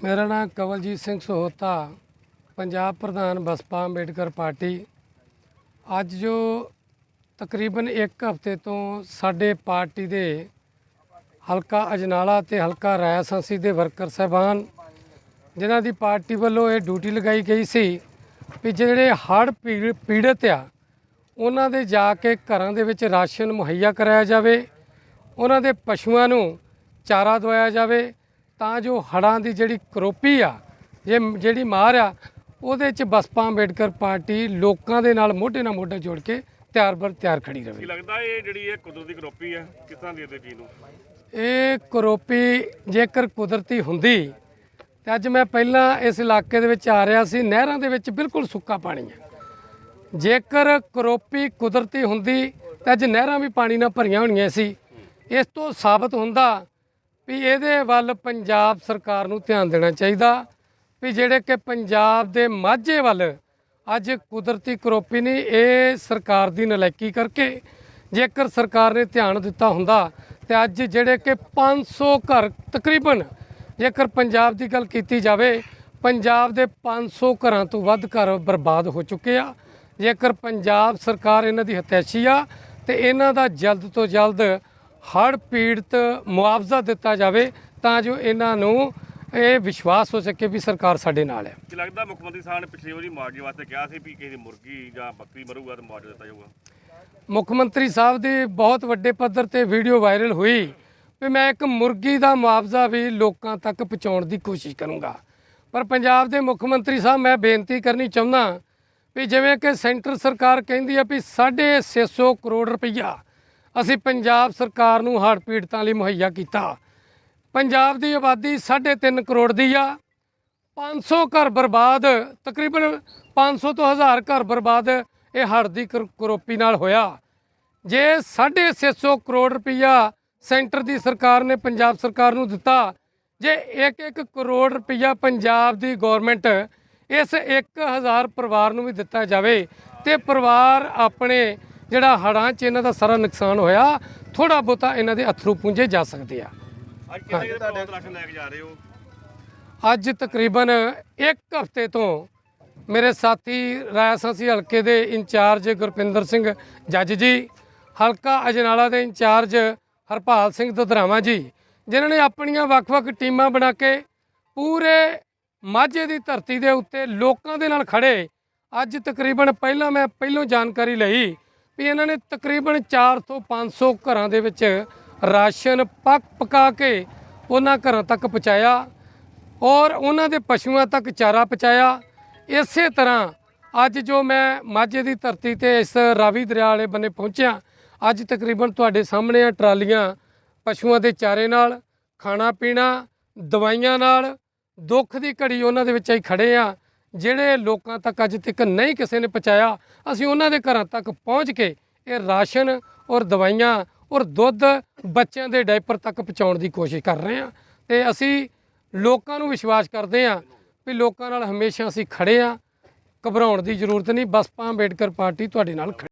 ਮੇਰਾ ਨਾਮ ਕਵਲਜੀਤ ਸਿੰਘ ਸੋਹਤਾ, ਪੰਜਾਬ ਪ੍ਰਧਾਨ ਬਸਪਾ ਅੰਬੇਡਕਰ ਪਾਰਟੀ। ਅੱਜ ਜੋ ਤਕਰੀਬਨ 1 ਹਫ਼ਤੇ ਤੋਂ ਸਾਡੇ ਪਾਰਟੀ ਦੇ ਹਲਕਾ ਅਜਨਾਲਾ ਤੇ ਹਲਕਾ ਰਾਇਸਾਂਸੀ ਦੇ ਵਰਕਰ ਸਹਿਬਾਨ, ਜਿਨ੍ਹਾਂ ਦੀ ਪਾਰਟੀ ਵੱਲੋਂ ਇਹ ਡਿਊਟੀ ਲਗਾਈ ਗਈ ਸੀ ਵੀ ਜਿਹੜੇ ਹੜ੍ਹ ਪੀੜ, ਪੀੜਤ ਆ, ਉਹਨਾਂ ਦੇ ਜਾ ਕੇ ਘਰਾਂ ਦੇ ਵਿੱਚ ਰਾਸ਼ਨ ਮੁਹੱਈਆ ਕਰਾਇਆ ਜਾਵੇ, ਉਹਨਾਂ ਦੇ ਪਸ਼ੂਆਂ ਨੂੰ ਚਾਰਾ ਦਵਾਇਆ ਜਾਵੇ ਤਾਂ ਜੋ ਹੜ੍ਹਾਂ ਦੀ ਜਿਹੜੀ ਕਰੋਪੀ ਆ ਜੇ ਜਿਹੜੀ ਮਾਰ ਆ ਉਹਦੇ ਚ ਬਸਪਾ ਅੰਬੇਡਕਰ ਪਾਰਟੀ ਲੋਕਾਂ ਦੇ ਨਾਲ ਮੋਢੇ ਨਾਲ ਮੋਢਾ ਜੋੜ ਕੇ ਤਿਆਰ ਬਰ ਤਿਆਰ ਖੜੀ ਕੀ ਰਵੇ ਲੱਗਦਾ ਇਹ ਜਿਹੜੀ ਇਹ ਕੁਦਰਤੀ ਕਰੋਪੀ ਆ ਕਿਸ ਤਰ੍ਹਾਂ ਦੀ ਇਹਦੇ ਚੀਜ਼ ਨੂੰ? ਇਹ ਕਰੋਪੀ ਜੇਕਰ ਕੁਦਰਤੀ ਹੁੰਦੀ ਤੇ ਅੱਜ ਮੈਂ ਪਹਿਲਾਂ ਇਸ ਇਲਾਕੇ ਦੇ ਵਿੱਚ ਆ ਰਿਹਾ ਸੀ ਨਹਿਰਾਂ ਦੇ ਵਿੱਚ ਬਿਲਕੁਲ ਸੁੱਕਾ ਪਾਣੀ ਹੈ ਜੇਕਰ ਕਰੋਪੀ ਕੁਦਰਤੀ ਹੁੰਦੀ ਤਾਂ ਅੱਜ ਨਹਿਰਾਂ ਵੀ ਪਾਣੀ ਨਾਲ ਭਰੀਆਂ ਹੋਣੀਆਂ ਸੀ। ਇਸ ਤੋਂ ਸਾਬਤ ਹੁੰਦਾ ਵੀ ਇਹਦੇ ਵੱਲ ਪੰਜਾਬ ਸਰਕਾਰ ਨੂੰ ਧਿਆਨ ਦੇਣਾ ਚਾਹੀਦਾ ਵੀ ਜਿਹੜੇ ਕਿ ਪੰਜਾਬ ਦੇ ਮਾਝੇ ਵੱਲ ਅੱਜ ਕੁਦਰਤੀ ਕਰੋਪੀ ਨਹੀਂ ਇਹ ਸਰਕਾਰ ਦੀ ਨਲਾਇਕੀ ਕਰਕੇ ਜੇਕਰ ਸਰਕਾਰ ਨੇ ਧਿਆਨ ਦਿੱਤਾ ਹੁੰਦਾ ਤੇ ਅੱਜ ਜਿਹੜੇ ਕਿ 500 ਘਰ ਤਕਰੀਬਨ ਜੇਕਰ ਪੰਜਾਬ ਦੀ ਗੱਲ ਕੀਤੀ ਜਾਵੇ, ਪੰਜਾਬ ਦੇ 500 ਘਰਾਂ ਤੋਂ ਵੱਧ ਘਰ ਬਰਬਾਦ ਹੋ ਚੁੱਕੇ ਆ। ਜੇਕਰ ਪੰਜਾਬ ਸਰਕਾਰ ਇਹਨਾਂ ਦੀ ਹਤੈਸ਼ੀ ਆ ਤੇ ਇਹਨਾਂ ਦਾ ਜਲਦ ਤੋਂ ਜਲਦ ਹੜ੍ਹ ਪੀੜਤ ਮੁਆਵਜ਼ਾ ਦਿੱਤਾ ਜਾਵੇ ਤਾਂ ਜੋ ਇਹਨਾਂ ਨੂੰ ਇਹ ਵਿਸ਼ਵਾਸ ਹੋ ਸਕੇ ਵੀ ਸਰਕਾਰ ਸਾਡੇ ਨਾਲ ਹੈ। ਕੀ ਲੱਗਦਾ ਮੁੱਖ ਮੰਤਰੀ ਸਾਹਿਬ ਨੇ ਪਿਛਲੀ ਵਾਰੀ ਮੁਆਵਜ਼ੇ ਵਾਸਤੇ ਕਿਹਾ ਸੀ ਵੀ ਕਿਸੇ ਦੀ ਮੁਰਗੀ ਜਾਂ ਬੱਕਰੀ ਮਰੂਗਾ ਤਾਂ ਮੁਆਵਜ਼ਾ ਦਿੱਤਾ ਜਾਊਗਾ? ਮੁੱਖ ਮੰਤਰੀ ਸਾਹਿਬ ਦੀ ਬਹੁਤ ਵੱਡੇ ਪੱਧਰ ਤੇ ਵੀਡੀਓ ਵਾਇਰਲ ਹੋਈ ਵੀ ਮੈਂ ਇੱਕ ਮੁਰਗੀ ਦਾ ਮੁਆਵਜ਼ਾ ਵੀ ਲੋਕਾਂ ਤੱਕ ਪਹੁੰਚਾਉਣ ਦੀ ਕੋਸ਼ਿਸ਼ ਕਰੂੰਗਾ। ਪਰ ਪੰਜਾਬ ਦੇ ਮੁੱਖ ਮੰਤਰੀ ਸਾਹਿਬ ਮੈਂ ਬੇਨਤੀ ਕਰਨੀ ਚਾਹੁੰਦਾ ਵੀ ਜਿਵੇਂ ਕਿ ਸੈਂਟਰ ਸਰਕਾਰ ਕਹਿੰਦੀ ਆ ਵੀ 650 ਕਰੋੜ ਰੁਪਈਆ ਅਸੀਂ ਪੰਜਾਬ ਸਰਕਾਰ ਨੂੰ ਹੜ੍ਹ ਪੀੜਤਾਂ ਲਈ ਮੁਹੱਈਆ ਕੀਤਾ। ਪੰਜਾਬ ਦੀ ਆਬਾਦੀ 3.5 ਕਰੋੜ ਦੀ ਆ। 500 ਘਰ ਬਰਬਾਦ, ਤਕਰੀਬਨ 500 ਤੋਂ 1000 ਘਰ ਬਰਬਾਦ ਇਹ ਹੜ੍ਹ ਦੀ ਕਰ- ਕਰੋਪੀ ਨਾਲ ਹੋਇਆ। ਜੇ 650 ਕਰੋੜ ਰੁਪਈਆ ਸੈਂਟਰ ਦੀ ਸਰਕਾਰ ਨੇ ਪੰਜਾਬ ਸਰਕਾਰ ਨੂੰ ਦਿੱਤਾ, ਜੇ 1-1 ਕਰੋੜ ਰੁਪਈਆ ਪੰਜਾਬ ਦੀ ਗਵਰਨਮੈਂਟ ਇਸ 1000 ਪਰਿਵਾਰ ਨੂੰ ਵੀ ਦਿੱਤਾ ਜਾਵੇ, ਤੇ ਪਰਿਵਾਰ ਆਪਣੇ ਜਿਹੜਾ ਹੜ੍ਹਾਂ 'ਚ ਇਹਨਾਂ ਦਾ ਸਾਰਾ ਨੁਕਸਾਨ ਹੋਇਆ ਥੋੜਾ ਬਹੁਤਾ ਇਹਨਾਂ ਦੇ ਅਥਰੂ ਪੁੰਜੇ ਜਾ ਸਕਦੇ ਆ। ਅੱਜ ਕਿੰਨੇ ਕਿਤੇ ਬਹੁਤ ਰਾਸ਼ਨ ਲੈ ਕੇ ਜਾ ਰਹੇ ਹੋ? ਅੱਜ ਤਕਰੀਬਨ 1 ਹਫ਼ਤੇ ਤੋਂ ਮੇਰੇ ਸਾਥੀ ਰਾਇਸਾਂਸੀ ਹਲਕੇ ਦੇ ਇੰਚਾਰਜ ਗੁਰਪਿੰਦਰ ਸਿੰਘ ਜੱਜ ਜੀ ਹਲਕਾ ਅਜਨਾਲਾ ਦੇ ਇੰਚਾਰਜ ਹਰਪਾਲ ਸਿੰਘ ਦੁਧਰਾਵਾਂ ਜੀ ਜਿਨ੍ਹਾਂ ਨੇ ਆਪਣੀਆਂ ਵੱਖ-ਵੱਖ ਟੀਮਾਂ ਬਣਾ ਕੇ ਪੂਰੇ ਮਾਝੇ ਦੀ ਧਰਤੀ ਦੇ ਉੱਤੇ ਲੋਕਾਂ ਦੇ ਨਾਲ ਖੜੇ ਅੱਜ ਤਕਰੀਬਨ ਪਹਿਲਾਂ ਮੈਂ ਪਹਿਲੋਂ ਜਾਣਕਾਰੀ ਲਈ ਵੀ ਇਹਨਾਂ ਨੇ ਤਕਰੀਬਨ 400 500 ਘਰਾਂ ਦੇ ਵਿੱਚ ਰਾਸ਼ਨ ਪੱਕ ਪਕਾ ਕੇ ਉਹਨਾਂ ਘਰਾਂ ਤੱਕ ਪਹੁੰਚਾਇਆ ਔਰ ਉਹਨਾਂ ਦੇ ਪਸ਼ੂਆਂ ਤੱਕ ਚਾਰਾ ਪਹੁੰਚਾਇਆ। ਇਸੇ ਤਰ੍ਹਾਂ ਅੱਜ ਜੋ ਮੈਂ ਮਾਝੇ ਦੀ ਧਰਤੀ ਤੇ ਇਸ ਰਾਵੀ ਦਰਿਆ ਵਾਲੇ ਬੰਨੇ ਪਹੁੰਚਿਆ, ਅੱਜ ਤਕਰੀਬਨ ਤੁਹਾਡੇ ਸਾਹਮਣੇ ਆ ਟਰਾਲੀਆਂ ਪਸ਼ੂਆਂ ਦੇ ਚਾਰੇ ਨਾਲ, ਖਾਣਾ ਪੀਣਾ, ਦਵਾਈਆਂ ਨਾਲ, ਦੁੱਖ ਦੀ ਘੜੀ ਉਹਨਾਂ ਦੇ ਵਿੱਚ ਹੀ ਖੜੇ ਆ। ਜਿਹੜੇ ਲੋਕਾਂ ਤੱਕ ਅੱਜ ਤੱਕ ਨਹੀਂ ਕਿਸੇ ਨੇ ਪਹੁੰਚਾਇਆ, ਅਸੀਂ ਉਹਨਾਂ ਦੇ ਘਰਾਂ ਤੱਕ ਪਹੁੰਚ ਕੇ ਇਹ ਰਾਸ਼ਨ ਔਰ ਦਵਾਈਆਂ ਔਰ ਦੁੱਧ ਬੱਚਿਆਂ ਦੇ ਡਾਈਪਰ ਤੱਕ ਪਹੁੰਚਾਉਣ ਦੀ ਕੋਸ਼ਿਸ਼ ਕਰ ਰਹੇ ਹਾਂ ਤੇ ਅਸੀਂ ਲੋਕਾਂ ਨੂੰ ਵਿਸ਼ਵਾਸ ਕਰਦੇ ਹਾਂ ਵੀ ਲੋਕਾਂ ਨਾਲ ਹਮੇਸ਼ਾ ਅਸੀਂ ਖੜੇ ਹਾਂ। ਘਬਰਾਉਣ ਦੀ ਜ਼ਰੂਰਤ ਨਹੀਂ ਬਸਪਾ ਅੰਬੇਡਕਰ ਪਾਰਟੀ ਤੁਹਾਡੇ ਨਾਲ ਖੜੀ